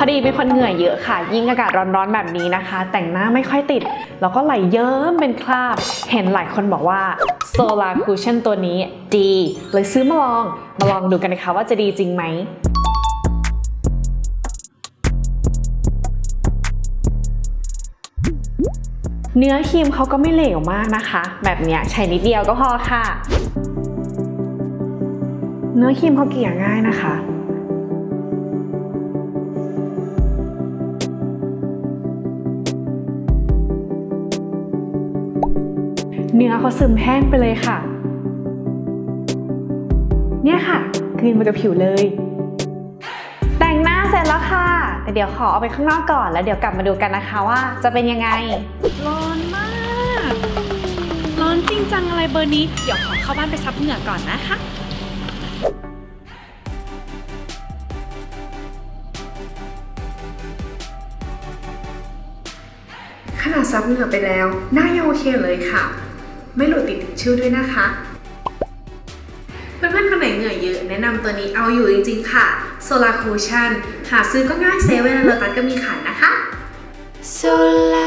พอดีเป็นคนเหงื่อเยอะค่ะ ยิ่งอากาศร้อนๆแบบนี้นะคะ แต่งหน้าไม่ค่อยติด แล้วก็ไหลเยิ้มเป็นคราบ เห็นหลายคนบอกว่า Solar Cushion ตัวนี้ดี เลยซื้อมาลอง มาลองดูกันนะคะว่าจะดีจริงไหมเนื้อครีมเขาก็ไม่เหลวมากนะคะ แบบเนี้ยใช้นิดเดียวก็พอค่ะ เนื้อครีมเขาเกลี่ยง่ายนะคะ เนื้อเขาซึมแห้งไปเลยค่ะ เนี่ยค่ะกลืนไปกับผิวเลย แต่งหน้าเสร็จแล้วค่ะ แต่เดี๋ยวขอเอาไปข้างนอกก่อน แล้วเดี๋ยวกลับมาดูกันนะคะว่าจะเป็นยังไง ร้อนมาก ร้อนจริงจังอะไรเบอร์นี้ เดี๋ยวขอเข้าบ้านไปซับเหงื่อก่อนนะคะขนาดซับเหงื่อไปแล้วหน้ายังโอเคเลยค่ะ ไม่หลุดติดชื่อด้วยนะคะ เพื่อนๆคนไหนเหงื่อเยอะ แนะนำตัวนี้เอาอยู่จริงๆค่ะ Solar Cushion หาซื้อก็ง่ายเซเว่นและโลตัสก็มีขายนะคะ Sola